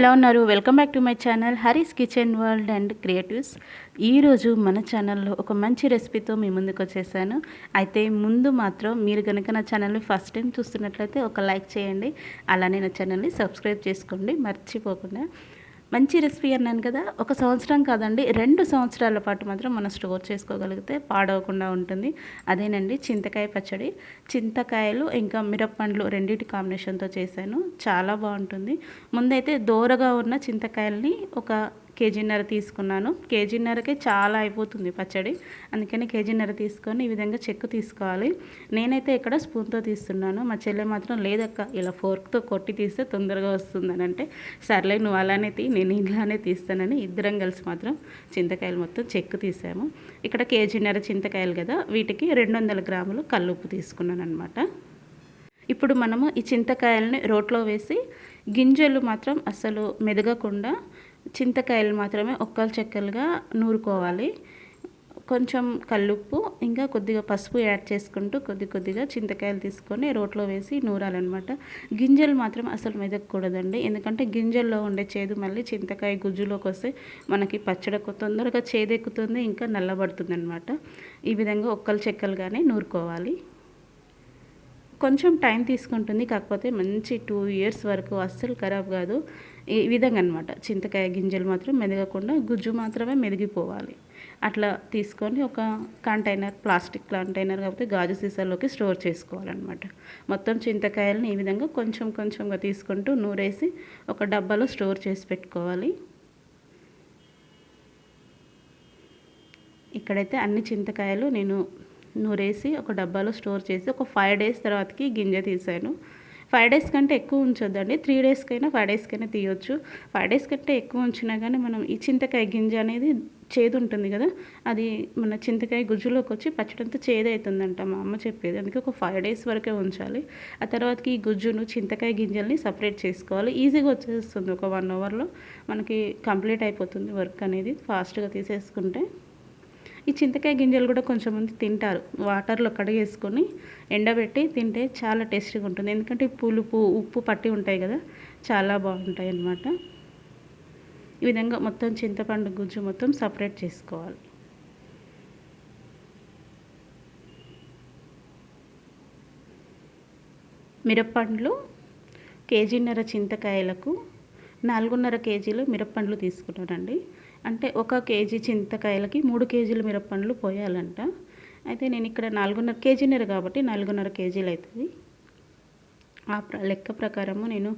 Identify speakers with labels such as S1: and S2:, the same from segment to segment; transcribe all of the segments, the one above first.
S1: ఎలా ఉన్నారు? Welcome back to my channel Harees kitchen world and creatives ఈరోజు మన ఛానల్లో ఒక మంచి రెసిపీతో మీ ముందుకు వచ్చేసాను. అయితే ముందు మాత్రం మీరు కనుక నా ఛానల్ని ఫస్ట్ టైం చూస్తున్నట్లయితే ఒక లైక్ చేయండి. అలానే నా ఛానల్ని సబ్స్క్రైబ్ చేసుకోండి. మర్చిపోకుండా మంచి రెసిపీ అన్నాను కదా ఒక సంవత్సరం కాదండి రెండు సంవత్సరాల పాటు మాత్రం మనం స్టోర్ చేసుకోగలిగితే పాడవకుండా ఉంటుంది. అదేనండి చింతకాయ పచ్చడి. చింతకాయలు ఇంకా మిరప్పండ్లు రెండింటి కాంబినేషన్తో చేశాను. చాలా బాగుంటుంది. ముందైతే దోరగా ఉన్న చింతకాయల్ని ఒక కేజీన్నర తీసుకున్నాను. కేజీన్నరకే చాలా అయిపోతుంది పచ్చడి. అందుకని కేజీన్నర తీసుకొని ఈ విధంగా చెక్కు తీసుకోవాలి. నేనైతే ఇక్కడ స్పూన్తో తీస్తున్నాను. మా చెల్లె మాత్రం లేదక్క ఇలా ఫోర్క్తో కొట్టి తీస్తే తొందరగా వస్తుందని అంటే సర్లే నువ్వు అలానే తీ నేను ఇలానే తీస్తానని ఇద్దరం కలిసి మాత్రం చింతకాయలు మొత్తం చెక్కు తీసాము. ఇక్కడ కేజీన్నర చింతకాయలు కదా వీటికి రెండు వందల గ్రాములు కల్లుప్పు తీసుకున్నాను అనమాట ఇప్పుడు మనము ఈ చింతకాయలని రోట్లో వేసి గింజలు మాత్రం అసలు మెదగకుండా చింతకాయలు మాత్రమే ఒక్కలు చెక్కలుగా నూరుకోవాలి. కొంచెం కల్లుప్పు ఇంకా కొద్దిగా పసుపు యాడ్ చేసుకుంటూ కొద్ది కొద్దిగా చింతకాయలు తీసుకొని రోట్లో వేసి నూరాలన్నమాట. గింజలు మాత్రం అసలు మెదకూడదండి ఎందుకంటే గింజల్లో ఉండే చేదు మళ్ళీ చింతకాయ గుజ్జులోకి వస్తే మనకి పచ్చడి తొందరగా చేదెక్కుతుంది ఇంకా నల్లబడుతుంది అనమాట ఈ విధంగా ఒక్కలు చెక్కలుగానే నూరుకోవాలి. కొంచెం టైం తీసుకుంటుంది కాకపోతే మంచి టూ ఇయర్స్ వరకు అస్సలు ఖరాబ్ కాదు. ఈ విధంగా అనమాట చింతకాయ గింజలు మాత్రం మెదగకుండా గుజ్జు మాత్రమే మెదిగిపోవాలి. అట్లా తీసుకొని ఒక కంటైనర్ ప్లాస్టిక్ కంటైనర్ కాకపోతే గాజు సీసాలోకి స్టోర్ చేసుకోవాలన్నమాట. మొత్తం చింతకాయలను ఈ విధంగా కొంచెం కొంచెంగా తీసుకుంటూ నూరేసి ఒక డబ్బాలో స్టోర్ చేసి పెట్టుకోవాలి. ఇక్కడైతే అన్ని చింతకాయలు నేను నూరేసి ఒక డబ్బాలో స్టోర్ చేసి ఒక ఫైవ్ డేస్ తర్వాతకి గింజ తీసాను. ఫైవ్ డేస్ కంటే ఎక్కువ ఉంచొద్దండి. త్రీ డేస్కైనా ఫైవ్ డేస్కైనా తీయొచ్చు. ఫైవ్ డేస్ కంటే ఎక్కువ ఉంచినా కానీ మనం ఈ చింతకాయ గింజ అనేది చేదు ఉంటుంది కదా అది మన చింతకాయ గుజ్జులోకి వచ్చి పచ్చడంతో చేదవుతుందంట మా అమ్మ చెప్పేది. అందుకే ఒక ఫైవ్ డేస్ వరకే ఉంచాలి. ఆ తర్వాతకి ఈ గుజ్జును చింతకాయ గింజల్ని సపరేట్ చేసుకోవాలి. ఈజీగా వచ్చేస్తుంది. ఒక వన్ అవర్లో మనకి కంప్లీట్ అయిపోతుంది వర్క్ అనేది ఫాస్ట్గా తీసేసుకుంటే. ఈ చింతకాయ గింజలు కూడా కొంచెం మంది తింటారు. వాటర్లో కడిగేసుకొని ఎండబెట్టి తింటే చాలా టేస్టీగా ఉంటుంది. ఎందుకంటే పులుపు ఉప్పు పట్టి ఉంటాయి కదా చాలా బాగుంటాయి అన్నమాట. ఈ విధంగా మొత్తం చింతపండు గుజ్జు మొత్తం సపరేట్ చేసుకోవాలి. మిరప్పండ్లు కేజీన్నర చింతకాయలకు నాలుగున్నర కేజీలు మిరప్పండ్లు తీసుకున్నానండి. అంటే ఒక కేజీ చింతకాయలకి మూడు కేజీలు మిరప్పండ్లు పోయాలంట. అయితే నేను ఇక్కడ నాలుగున్నర కేజీన్నర కాబట్టి నాలుగున్నర కేజీలు అవుతుంది. ఆ లెక్క ప్రకారము నేను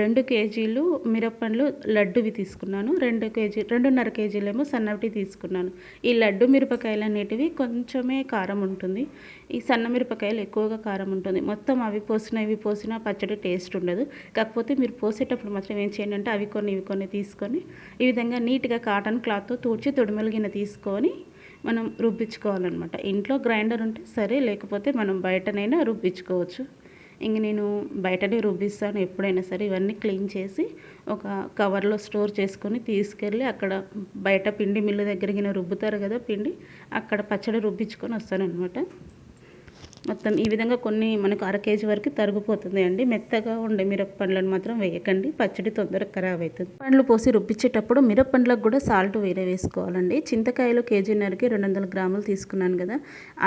S1: రెండు కేజీలు మిరప్పండ్లు లడ్డువి తీసుకున్నాను. రెండు కేజీ రెండున్నర కేజీలేమో సన్నటి తీసుకున్నాను. ఈ లడ్డు మిరపకాయలు అనేటివి కొంచెమే కారం ఉంటుంది. ఈ సన్న మిరపకాయలు ఎక్కువగా కారం ఉంటుంది. మొత్తం అవి పోసిన ఇవి పోసిన పచ్చడి టేస్ట్ ఉండదు. కాకపోతే మీరు పోసేటప్పుడు మాత్రం ఏం చేయండి అంటే అవి కొన్ని ఇవి కొన్ని తీసుకొని ఈ విధంగా నీట్గా కాటన్ క్లాత్తో తూడ్చి తొడిమెలిగిన తీసుకొని మనం రుబ్బించుకోవాలన్నమాట. ఇంట్లో గ్రైండర్ ఉంటే సరే లేకపోతే మనం బయటనైనా రుబ్బించుకోవచ్చు. ఇంక నేను బయటనే రుబ్బిస్తాను ఎప్పుడైనా సరే. ఇవన్నీ క్లీన్ చేసి ఒక కవర్లో స్టోర్ చేసుకొని తీసుకెళ్ళి అక్కడ బయట పిండి మిల్లు దగ్గరికి రుబ్బుతారు కదా పిండి అక్కడ పచ్చడి రుబ్బించుకొని వస్తాను అనమాట మొత్తం ఈ విధంగా కొన్ని మనకు అర కేజీ వరకు తరిగిపోతుంది అండి మెత్తగా ఉండే మిరప్పండ్లను మాత్రం వేయకండి. పచ్చడి తొందరగా ఖరాబ్ అవుతుంది పండ్లు పోసి రుబ్బించేటప్పుడు మిరప్పండ్లకు కూడా సాల్ట్ వేరే వేసుకోవాలండి. చింతకాయలు కేజీన్నరకి రెండు వందల గ్రాములు తీసుకున్నాను కదా.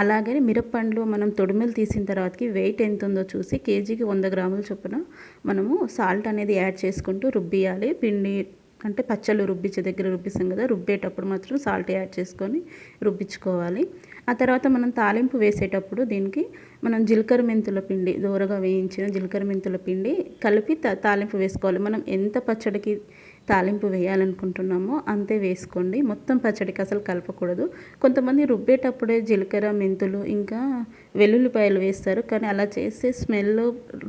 S1: అలాగే మిరప్పండ్లు మనం తొడిమెలు తీసిన తర్వాతకి వెయిట్ ఎంత ఉందో చూసి కేజీకి వంద గ్రాములు చొప్పున మనము సాల్ట్ అనేది యాడ్ చేసుకుంటూ రుబ్బియాలి. పిండి అంటే పచ్చళ్ళు రుబ్బించే దగ్గర రుబ్బిస్తాం కదా రుబ్బేటప్పుడు మాత్రం సాల్ట్ యాడ్ చేసుకొని రుబ్బించుకోవాలి. ఆ తర్వాత మనం తాలింపు వేసేటప్పుడు దీనికి మనం జీలకర్ర మెంతుల పిండి దూరగా వేయించిన జీలకర్ర మెంతుల పిండి కలిపి తాలింపు వేసుకోవాలి. మనం ఎంత పచ్చడికి తాలింపు వేయాలనుకుంటున్నామో అంతే వేసుకోండి. మొత్తం పచ్చడికి అసలు కలపకూడదు. కొంతమంది రుబ్బేటప్పుడే జీలకర్ర మెంతులు ఇంకా వెల్లుల్లిపాయలు వేస్తారు. కానీ అలా చేస్తే స్మెల్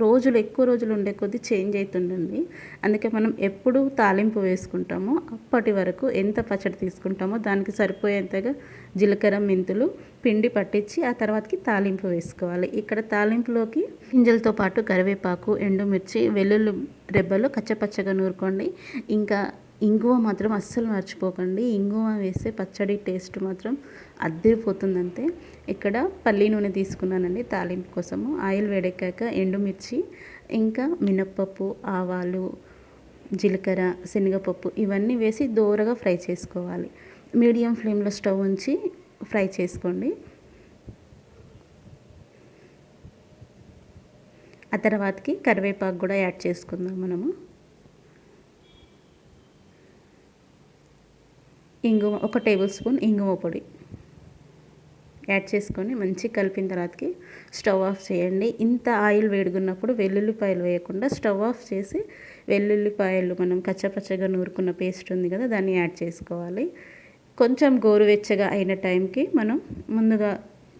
S1: రోజులు ఎక్కువ రోజులు ఉండే కొద్దీ చేంజ్ అవుతుంటుంది అందుకే మనం ఎప్పుడు తాలింపు వేసుకుంటామో అప్పటి వరకు ఎంత పచ్చడి తీసుకుంటామో దానికి సరిపోయేంతగా జీలకర్ర మెంతులు పిండి పట్టించి ఆ తర్వాతకి తాలింపు వేసుకోవాలి. ఇక్కడ తాలింపులోకి గింజలతో పాటు కరివేపాకు ఎండుమిర్చి వెల్లుల్లి రెబ్బలు కచ్చపచ్చగా నూరుకోండి. ఇంకా ఇంగువ మాత్రం అస్సలు మర్చిపోకండి. ఇంగువ వేస్తే పచ్చడి టేస్ట్ మాత్రం అద్దరిపోతుందంతే. ఇక్కడ పల్లి నూనె తీసుకున్నానండి తాలింపు కోసము. ఆయిల్ వేడెక్కాక ఎండుమిర్చి ఇంకా మినప్పప్పు ఆవాలు జీలకర్ర శనగపప్పు ఇవన్నీ వేసి దోరగా ఫ్రై చేసుకోవాలి. మీడియం ఫ్లేమ్లో స్టవ్ ఉంచి ఫ్రై చేసుకోండి. ఆ తర్వాతకి కరివేపాకు కూడా యాడ్ చేసుకుందాం మనము. ఇంగువ ఒక టేబుల్ స్పూన్ ఇంగువ పొడి యాడ్ చేసుకొని మంచి కలిపిన తర్వాతకి స్టవ్ ఆఫ్ చేయండి. ఇంత ఆయిల్ వేడుకున్నప్పుడు వెల్లుల్లిపాయలు వేయకుండా స్టవ్ ఆఫ్ చేసి వెల్లుల్లిపాయలు మనం కచ్చపచ్చగా నూరుకున్న పేస్ట్ ఉంది కదా దాన్ని యాడ్ చేసుకోవాలి. కొంచెం గోరువెచ్చగా అయిన టైంకి మనం ముందుగా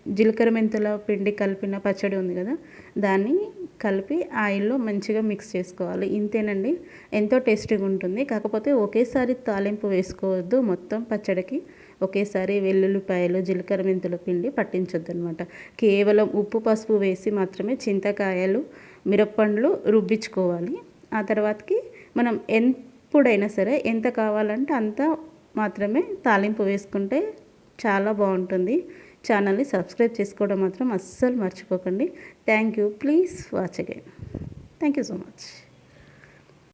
S1: జీలకర్ర మెంతుల పిండి కలిపిన పచ్చడి ఉంది కదా దాన్ని కలిపి ఆయిల్లో మంచిగా మిక్స్ చేసుకోవాలి. ఇంతేనండి. ఎంతో టేస్టీగా ఉంటుంది. కాకపోతే ఒకేసారి తాలింపు వేసుకోవద్దు. మొత్తం పచ్చడికి ఒకేసారి వెల్లుల్లిపాయలు జీలకర్ర మెంతుల పిండి పట్టించొద్దు అనమాట కేవలం ఉప్పు పసుపు వేసి మాత్రమే చింతకాయలు మిరప్పండ్లు రుబ్బించుకోవాలి. ఆ తర్వాతకి మనం ఎప్పుడైనా సరే ఎంత కావాలంటే అంత మాత్రమే తాలింపు వేసుకుంటే చాలా బాగుంటుంది. ఛానల్ని సబ్స్క్రైబ్ చేసుకోవడం మాత్రం అస్సలు మర్చిపోకండి. Thank you. Please watch again. Thank you so much.